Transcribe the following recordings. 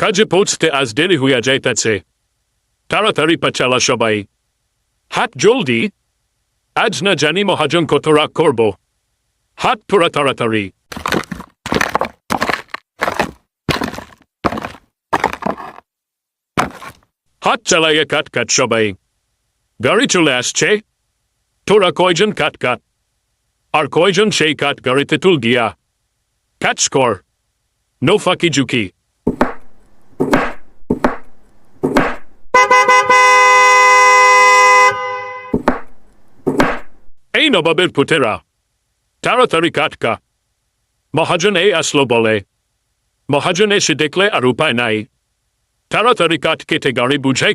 কাজে পৌঁছতে আজ দেরি হইয়া যাইতেছে তাড়াতাড়ি পাচালা সবাই হাত জলদি আজ না জানি মহাজন কত রাগ করব হাত তোরা তাড়াতাড়ি হাত চালাইয়া কাট কাট সবাই গাড়ি চলে আসছে তোরা কয়জন কাট কাট আর কয়জন সেই কাঠ গাড়িতে তুল গিয়া ক্যাচ কর নো ফাঁকি ঝুঁকি এই নবাবের পুতেরা তাড়াতাড়ি কাটকা মহাজন এই আসলো বলে মহাজন এসে দেখলে আর উপায় নাই তাড়াতাড়ি কাঠ কেটে গাড়ি বুঝাই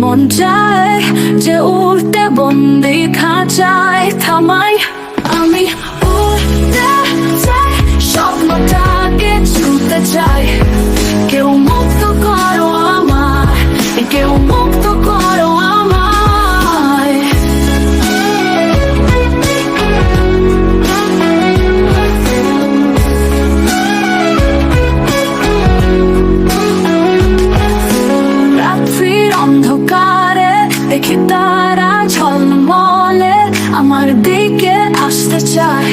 মন চায় যে উঠতে বন্দি খাঁচায় থামাই। আমি উঠতে চাই চাই। কেউ মুক্ত করো আমার কেউ মুক্ত তারা ঝলমলে আমার দিকে আসতে চায়।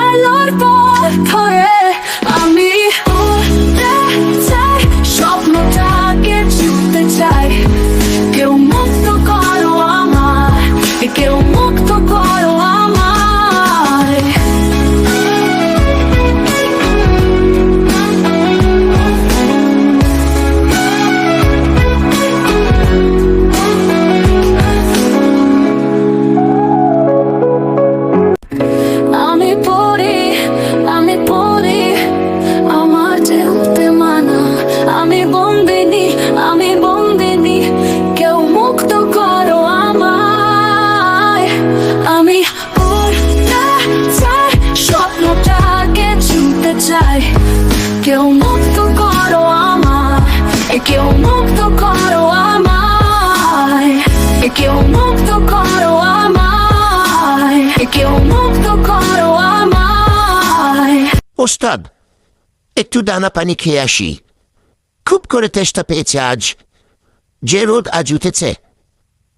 আলোর পথ ধরে কেউ মুক্ত করো আমায়। ওস্তাদ একটু দানা পানি খেয়ে আসি। খুব করে তেষ্টা পেয়েছে আজ। যে রোদ আজ উঠেছে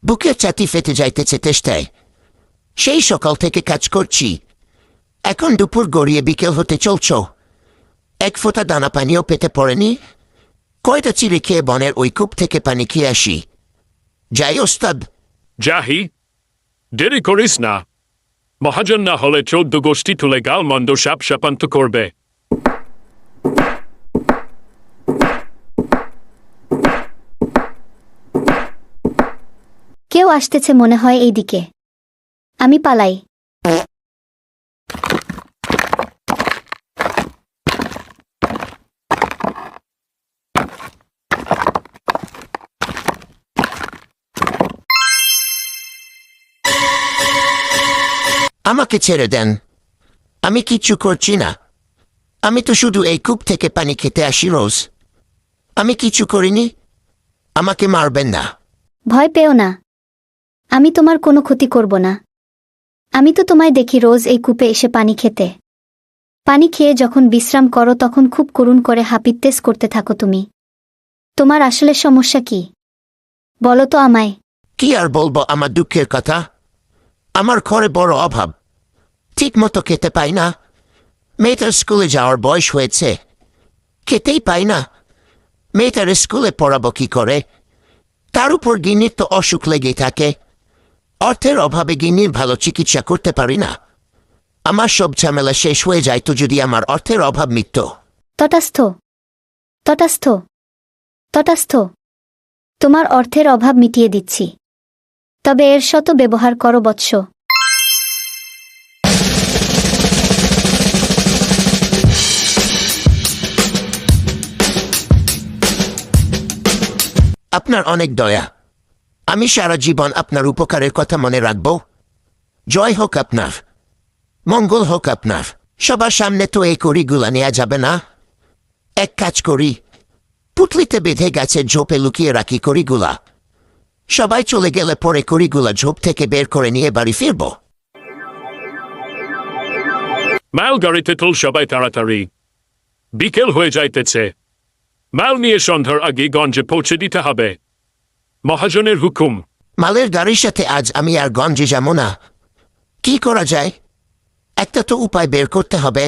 বুকের ছাতি ফেটে যাইতেছে তেষ্টায়। সেই সকাল থেকে কাজ করছি। এখন দুপুর গড়িয়ে বিকেল হতে চলছ। এক ফোঁটা দানা পানিও পেতে পড়েনি। কয়টা চিড়ে খেয়ে বনের ওই কূপ থেকে পানি খেয়ে আসি। যাই ওস্তাদ। যাহি দেরি করিস না। মহাজন না হলে চোদ্দ গোষ্ঠী তুলে গাল মন্দ সাপ সাপান্ত করবে কেউ আসতেছে মনে হয় এইদিকে। আমি পালাই। আমাকে ছেড়ে দেন আমি কিচ্ছু করছি না আমি তো শুধু এই কূপ থেকে পানি খেতে আসি রোজ আমি কিছু করিনি আমাকে মারবেন না ভয় পেও না আমি তোমার কোনো ক্ষতি করব না আমি তো তোমায় দেখি রোজ এই কূপে এসে পানি খেতে পানি খেয়ে যখন বিশ্রাম করো তখন খুব করুণ করে হাপিত্তেস করতে থাকো তুমি তোমার আসলে সমস্যা কি বলো তো আমায় কি আর বলব আমার দুঃখের কথা আমার ঘরে বড় অভাব ঠিক মতো খেতে পাই না মেয়েটার স্কুলে যাওয়ার বয়স হয়েছে খেতেই পাই না মেয়েটার স্কুলে পড়াবো কি করে তার উপর গিন্নির তো অসুখ লেগেই থাকে অর্থের অভাবে গিন্নির ভালো চিকিৎসা করতে পারি না আমার সব ঝামেলা শেষ হয়ে যায় তো যদি আমার অর্থের অভাব মিটত তটাস্থ তটাস্থ তটাস্থ তোমার অর্থের অভাব মিটিয়ে দিচ্ছি তবে এর শত ব্যবহার করো বৎস আপনার অনেক দয়া। আমি সারা জীবন আপনার উপকারের কথা মনে রাখব। জয় হোক আপনার। মঙ্গল হোক আপনার। সবার সামনে তো এই কড়িগুলা নেওয়া যাবে না। এক কাজ করি। পুটলিতে বেঁধে গেছে ঝোপে লুকিয়ে রাখি কড়িগুলা। সবাই চলে গেলে পরে করিগুলা ঝোপ থেকে বের করে নিয়ে বাড়ি ফিরব। মাল গাড়িতে তুল সবাই তাড়াতাড়ি। বিকেল হয়ে যাইতেছে। মাল নিয়ে সন্ধ্যার আগে গঞ্জে পৌঁছে দিতে হবে মহাজনের হুকুম মালের গাড়ির সাথে আজ আমি আর গঞ্জে যাব না কি করা যায় একটা তো উপায় বের করতে হবে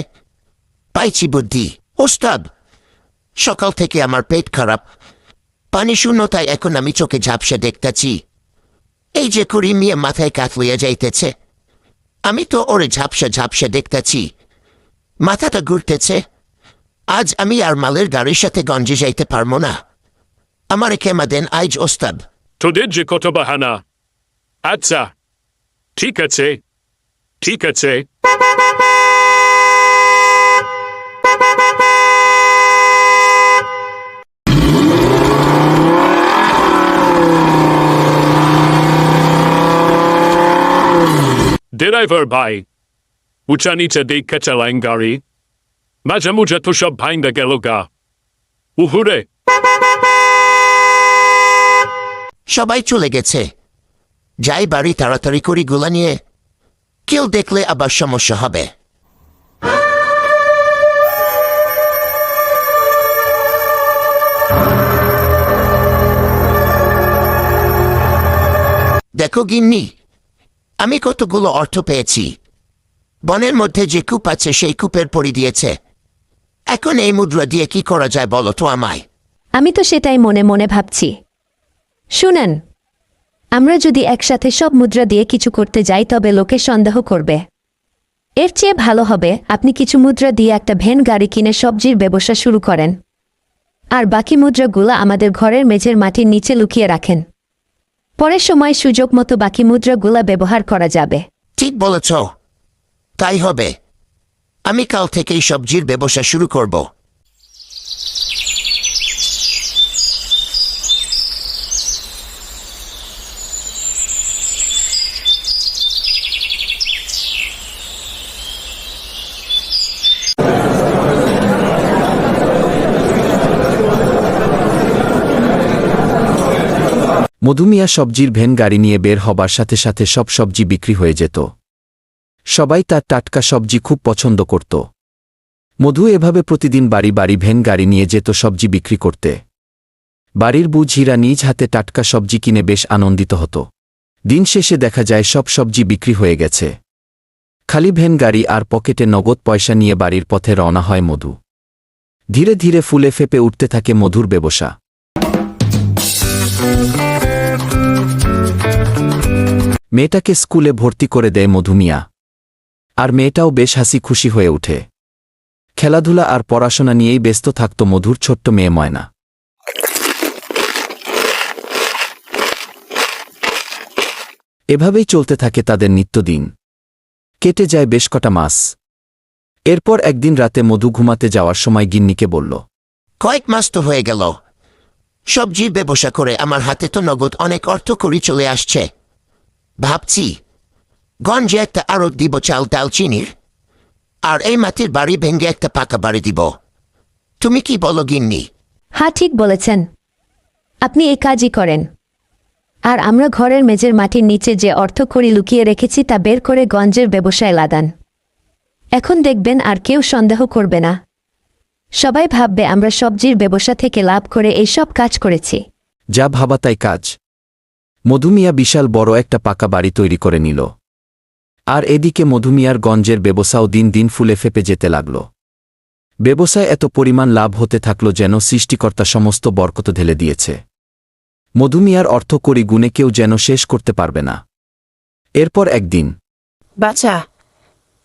পাইছি বুদ্ধি ওস্তাদ সকাল থেকে আমার পেট খারাপ পানি শূন্যতায় এখন আমি চোখে ঝাপসা দেখতেছি এই যে করি মিয়ে মাথায় কাত লইয়া যাইতেছে আমি তো ওরে ঝাপসা ঝাপসা দেখতেছি মাথাটা ঘুরতেছে আজ আমি আর মালের গাড়ির সাথে গঞ্জে যাইতে পারব না। আমার কেমা দেন আইজ ওস্তাদ তোদের যে কত বাহানা। আচ্ছা ঠিক আছে ঠিক আছে। ড্রাইভার ভাই উঁচা নিচে দেখে চালাইন গাড়ি। মাঝে মুঝে তো সব ভাইন্দা গেল গা উহুরে সবাই চলে গেছে। যাই বাড়ি তাড়াতাড়ি করি গুলা নিয়ে। কেউ দেখলে আবার সমস্যা হবে। দেখো গিন্নি, আমি কতগুলো অর্থ পেয়েছি। বনের মধ্যে যে কূপ আছে, সেই কূপের পরি দিয়েছে। এখন এই মুদ্রা দিয়ে কি করা যায় বলো তো আমায়? আমি তো সেটাই মনে মনে ভাবছি। শুনেন আমরা যদি একসাথে সব মুদ্রা দিয়ে কিছু করতে যাই তবে লোকে সন্দেহ করবে। এর চেয়ে ভালো হবে আপনি কিছু মুদ্রা দিয়ে একটা ভ্যান গাড়ি কিনে সবজির ব্যবসা শুরু করেন। আর বাকি মুদ্রাগুলো আমাদের ঘরের মেঝের মাটির নিচে লুকিয়ে রাখেন। পরের সময় সুযোগ মতো বাকি মুদ্রাগুলা ব্যবহার করা যাবে। ঠিক বলেছ। তাই হবে। আমি কাল থেকেই সবজির ব্যবসা শুরু করব। মধুমিয়া সবজির ভ্যান গাড়ি নিয়ে বের হবার সাথে সাথে সব সবজি বিক্রি হয়ে যেত। সবাই তার টাটকা সবজি খুব পছন্দ করত। মধু এভাবে প্রতিদিন বাড়ি বাড়ি ভ্যান গাড়ি নিয়ে যেত সবজি বিক্রি করতে। বাড়ির বুঝ হীরা নিজ হাতে টাটকা সবজি কিনে বেশ আনন্দিত হতো। দিন শেষে দেখা যায় সব সবজি বিক্রি হয়ে গেছে। খালি ভ্যান গাড়ি আর পকেটে নগদ পয়সা নিয়ে বাড়ির পথে রওনা হয় মধু। ধীরে ধীরে ফুলে ফেপে উঠতে থাকে মধুর ব্যবসা। মেয়েটাকে স্কুলে ভর্তি করে দেয় মধুমিয়া আর মেয়েটাও বেশ হাসি খুশি হয়ে ওঠে। খেলাধুলা আর পড়াশোনা নিয়েই ব্যস্ত থাকত মধুর ছোট্ট মেয়ে ময়না। এভাবেই চলতে থাকে তাদের নিত্যদিন। কেটে যায় বেশ কটা মাস। এরপর একদিন রাতে মধু ঘুমাতে যাওয়ার সময় গিন্নিকে বলল, কয়েক মাস তো হয়ে গেল। সবজির ব্যবসা করে আমার হাতে তো নগদ অনেক অর্থ করি চলে আসছে। ভাবছি গঞ্জে একটা আরও দিব চাল ডাল চিনির আর এই মাটির বাড়ি ভেঙে একটা পাকা বাড়ি দিব তুমি কি বলো গিন্নি হ্যাঁ ঠিক বলেছেন। আপনি এই কাজই করেন। আর আমরা ঘরের মেজের মাটির নিচে যে অর্থ করি লুকিয়ে রেখেছি তা বের করে গঞ্জের ব্যবসায় লাদান। এখন দেখবেন আর কেউ সন্দেহ করবে না। সবাই ভাববে আমরা সবজির ব্যবসা থেকে লাভ করে এই সব কাজ করেছি। যা ভাবা তাই কাজ। মধুমিয়া বিশাল বড় একটা পাকা বাড়ি তৈরি করে নিল। আর এদিকে মধুমিয়ার গঞ্জের ব্যবসাও দিন দিন ফুলে ফেপে যেতে লাগল। ব্যবসায় এত পরিমাণ লাভ হতে থাকল যেন সৃষ্টিকর্তা সমস্ত বরকত ঢেলে দিয়েছে। মধুমিয়ার অর্থ করি গুণে কেউ যেন শেষ করতে পারবে না। এরপর একদিন। বাচ্চা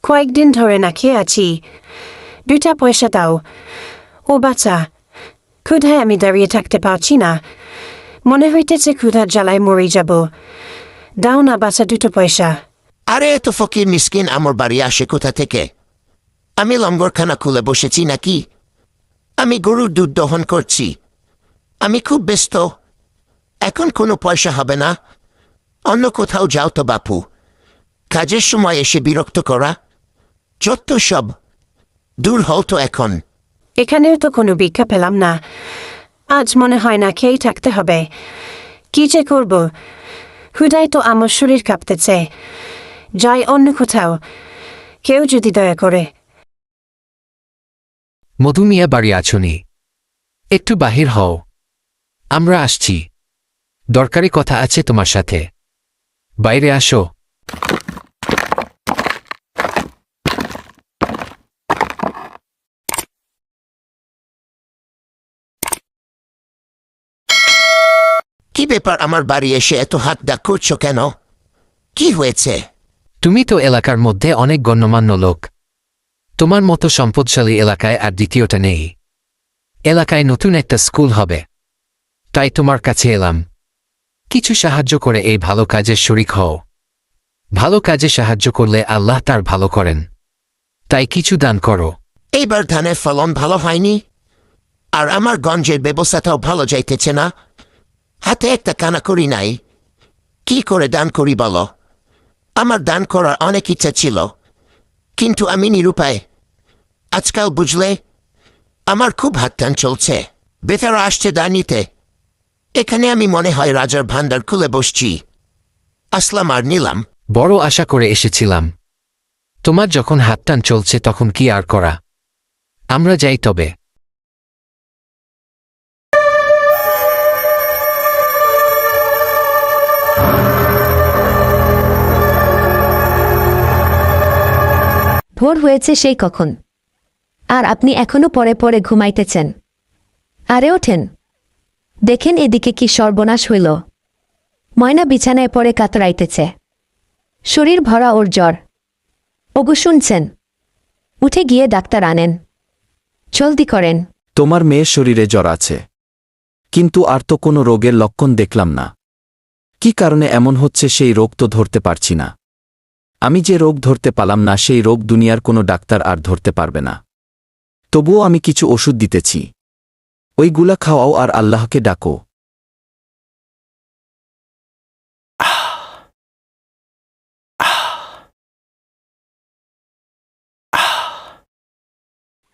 কয়েকদিন ধরে না খেয়ে আছি। দুটা পয়সা দাও। ও বাচ্চা ক্ষুধায় আমি দাঁড়িয়ে থাকতে পারছি না। মনে হইতেছে ক্ষুধার জ্বালায় মরে যাব। দাও না বাচ্চা দুটো পয়সা। আরে এত ফকির মিসকিন আমার বাড়ি আসে কোথা থেকে? আমি লঙ্গরখানা খুলে বসেছি নাকি? আমি গরুর দুধ দহন করছি। আমি খুব ব্যস্ত। এখন কোনো পয়সা হবে না। অন্য কোথাও যাও তো বাপু। কাজের সময় এসে বিরক্ত করা। যত সব। দূর হও তো এখন। এখানেও তো কোনো ভিক্ষা পেলাম না। আজ মনে হয় না খেয়েই থাকতে হবে। কি যে করব? ক্ষুধায় তো আমার শরীর কাঁপতেছে। যাই অন্য কোথাও। কেউ যদি দয়া করে। মধুমিয়া বাড়ি আছনি একটু বাহির হও। আমরা আসছি। দরকারি কথা আছে তোমার সাথে। বাইরে আসো। কি ব্যাপার আমার বাড়ি এসে এত হাত ডাক করছ কেন? কি হয়েছে? তুমি তো এলাকার মধ্যে অনেক গণ্যমান্য লোক। তোমার মতো সম্পদশালী এলাকায় আর দ্বিতীয়টা নেই। এলাকায় নতুন একটা স্কুল হবে। তাই তোমার কাছে এলাম। কিছু সাহায্য করে এই ভালো কাজের শরিক হও। ভালো কাজে সাহায্য করলে আল্লাহ তার ভালো করেন। তাই কিছু দান করো। এইবার ধানের ফলন ভালো হয়নি? আর আমার গঞ্জের ব্যবস্থাটাও ভালো যাইতেছে না? হাতে একটা কানা করি নাই। কি করে দান করি বলো? আমার দান করার অনেক ইচ্ছা ছিল। কিন্তু আমি নিরুপায়। আজকাল বুঝলে, আমার খুব হাত টান চলছে। বেতারা আসছে দান নিতে। এখানে আমি মনে হয় রাজার ভান্ডার খুলে বসছি। আসলাম আর নিলাম। বড় আশা করে এসেছিলাম। তোমার যখন হাতটান চলছে তখন কি আর করা? আমরা যাই তবে। ভোর হয়েছে সেই কখন। আর আপনি এখনও পরে পরে ঘুমাইতেছেন। আরে ওঠেন। দেখেন এদিকে কি সর্বনাশ হইল। ময়না বিছানায় পরে কাতরাইতেছে। শরীর ভরা ওর জ্বর। ওগু শুনছেন? উঠে গিয়ে ডাক্তার আনেন। জলদি করেন। তোমার মেয়ের শরীরে জ্বর আছে। কিন্তু আর তো কোনো রোগের লক্ষণ দেখলাম না। কি কারণে এমন হচ্ছে সেই রোগ তো ধরতে পারছি না। আমি যে রোগ ধরতে পালাম না সেই রোগ দুনিয়ার কোনো ডাক্তার আর ধরতে পারবে না। তবুও আমি কিছু ওষুধ দিতেছি। ওইগুলা খাওয়াও আর আল্লাহকে ডাকো।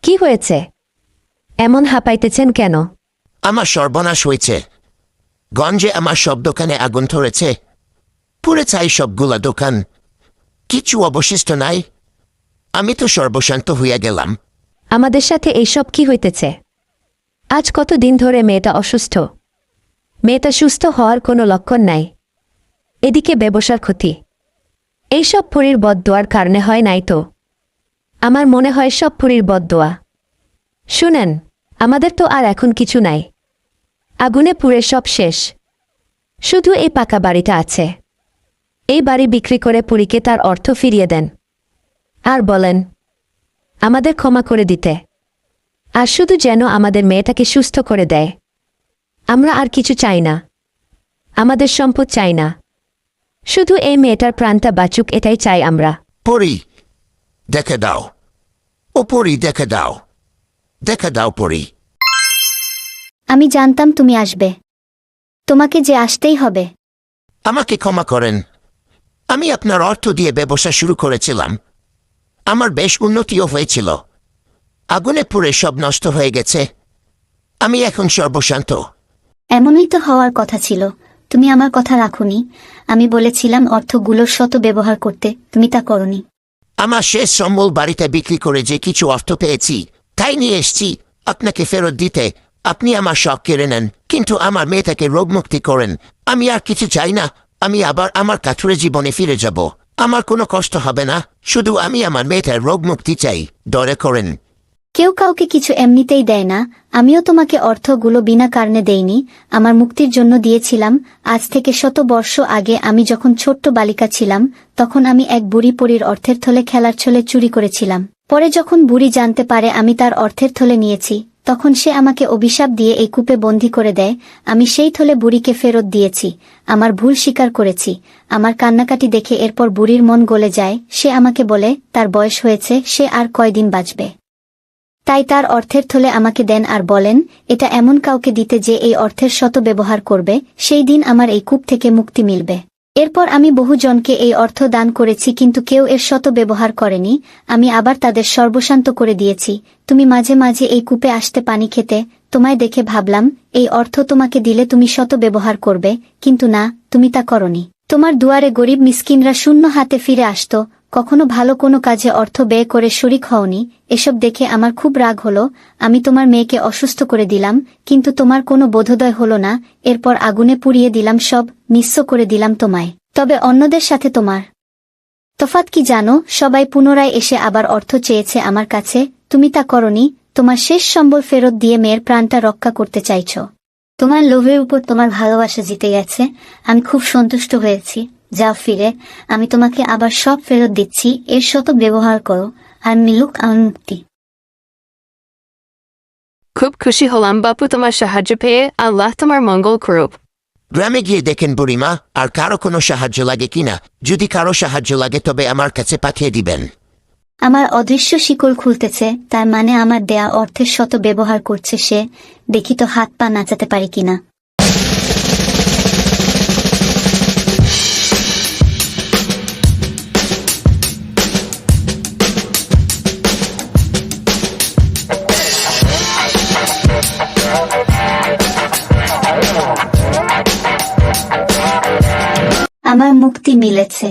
কি হয়েছে? এমন হাঁপাইতেছেন কেন? আমার সর্বনাশ হয়েছে। গঞ্জে আমার সব দোকানে আগুন ধরেছে। পুরে চাই সবগুলা দোকান। কিছু অবশিষ্ট নাই। আমি তো সর্বশান্ত হইয়া গেলাম। আমাদের সাথে এইসব কি হইতেছে? আজ কত দিন ধরে মেয়েটা অসুস্থ। মেয়েটা সুস্থ হওয়ার কোনো লক্ষণ নাই। এদিকে ব্যবসার ক্ষতি। এইসব ফুরির বদদোয়ার কারণে হয় নাই তো। আমার মনে হয় সব ফুরির বদদোয়া। শুনেন, আমাদের তো আর এখন কিছু নাই। আগুনে পুড়ে সব শেষ। শুধু এই পাকা বাড়িটা আছে। এই বাড়ি বিক্রি করে পুরীকে তার অর্থ ফিরিয়ে দেন। আর বলেন আমাদের ক্ষমা করে দিতে। আর শুধু যেন আমাদের মেয়েটাকে সুস্থ করে দেয়। আমরা আর কিছু চাই না। আমাদের সম্পদ চাই না। শুধু এই মেয়েটার প্রাণটা বাঁচুক এটাই চাই আমরা। পরি দেখে দাও। ও পরি দেখে দাও। দেখে দাও পরি। আমি জানতাম তুমি আসবে। তোমাকে যে আসতেই হবে। আমাকে ক্ষমা করেন। আমি আপনার অর্থ দিয়ে ব্যবসা শুরু করেছিলাম। আমার বেশ উন্নতিও হয়েছিল। আগুনে পুড়ে সব নষ্ট হয়ে গেছে। আমি এখন সর্বশান্ত। এমনই তো হওয়ার কথা ছিল। তুমি আমার কথা রাখুনি। আমি বলেছিলাম অর্থগুলোর শত ব্যবহার করতে। তুমি তা করনি। আমার শেষ সম্বল বাড়িতে বিক্রি করে যে কিছু অর্থ পেয়েছি তাই নিয়ে এসছি। আপনাকে ফেরত দিতে আপনি আমার শখ কেড়ে নেন কিন্তু আমার মেয়েটাকে রোগমুক্তি করেন। আমি আর কিছু চাই না। আমি আবার আমার কাঠুরে জীবনে ফিরে যাব। আমার কোনো কষ্ট হবে না। শুধু আমি আমার মেয়েটার রোগ মুক্তি চাই। দরে করেন। কেউ কাউকে কিছু এমনিতেই দেয় না। আমিও তোমাকে অর্থগুলো বিনা কারণে দেইনি। আমার মুক্তির জন্য দিয়েছিলাম। আজ থেকে শত বর্ষ আগে আমি যখন ছোট্ট বালিকা ছিলাম, তখন আমি এক বুড়ি পরীর অর্থের থলে খেলার ছলে চুরি করেছিলাম। পরে যখন বুড়ি জানতে পারে আমি তার অর্থের থলে নিয়েছি তখন সে আমাকে অভিশাপ দিয়ে এই কূপে বন্দি করে দেয়। আমি সেই থলে বুড়িকে ফেরত দিয়েছি। আমার ভুল স্বীকার করেছি। আমার কান্নাকাটি দেখে এরপর বুড়ির মন গলে যায়। সে আমাকে বলে, তার বয়স হয়েছে, সে আর কয়দিন বাঁচবে? তাই তার অর্থের থলে আমাকে দেন আর বলেন, এটা এমন কাউকে দিতে যে এই অর্থের শত ব্যবহার করবে, সেই দিন আমার এই কূপ থেকে মুক্তি মিলবে। এরপর আমি বহুজনকে এই অর্থ দান করেছি, কিন্তু কেউ এর শত ব্যবহার করেনি। আমি আবার তাদের সর্বশান্ত করে দিয়েছি। তুমি মাঝে মাঝে এই কূপে আসতে পানি খেতে, তোমায় দেখে ভাবলাম, এই অর্থ তোমাকে দিলে তুমি শত ব্যবহার করবে, কিন্তু না, তুমি তা করনি। তোমার দুয়ারে গরিব মিসকিনরা শূন্য হাতে ফিরে আসত কখনো ভালো কোনো কাজে অর্থ ব্যয় করে শরিক হওনি, এসব দেখে আমার খুব রাগ হলো, আমি তোমার মেয়েকে অসুস্থ করে দিলাম, কিন্তু তোমার কোনো বোধোদয় হলো না, এরপর আগুনে পুড়িয়ে দিলাম সব, নিঃস্ব করে দিলাম তোমায়। তবে অন্যদের সাথে তোমার তফাত কি জানো, সবাই পুনরায় এসে আবার অর্থ চেয়েছে আমার কাছে, তুমি তা করনি, তোমার শেষ সম্বল ফেরত দিয়ে মেয়ের প্রাণটা রক্ষা করতে চাইছ। তোমার লোভের উপর তোমার ভালোবাসা জিতে গেছে, আমি খুব সন্তুষ্ট হয়েছি। যাও ফিরে আমি তোমাকে আবার সব ফেরত দিচ্ছি এর শত ব্যবহার করো আর মিলুক আমার মুক্তি। খুব খুশি হলাম বাপু তোমার সাহায্য পেয়ে আল্লাহ তোমার মঙ্গল করুক। গ্রামে গিয়ে দেখেন বুড়িমা আর কারও কোনো সাহায্য লাগে কিনা? যদি কারও সাহায্য লাগে তবে আমার কাছে পাঠিয়ে দিবেন। আমার অদৃশ্য শিকল খুলতেছে তার মানে আমার দেয়া অর্থের শত ব্যবহার করছে সে দেখি তো হাত পা নাচাতে পারি কিনা। আমার মুক্তি মিলেছে।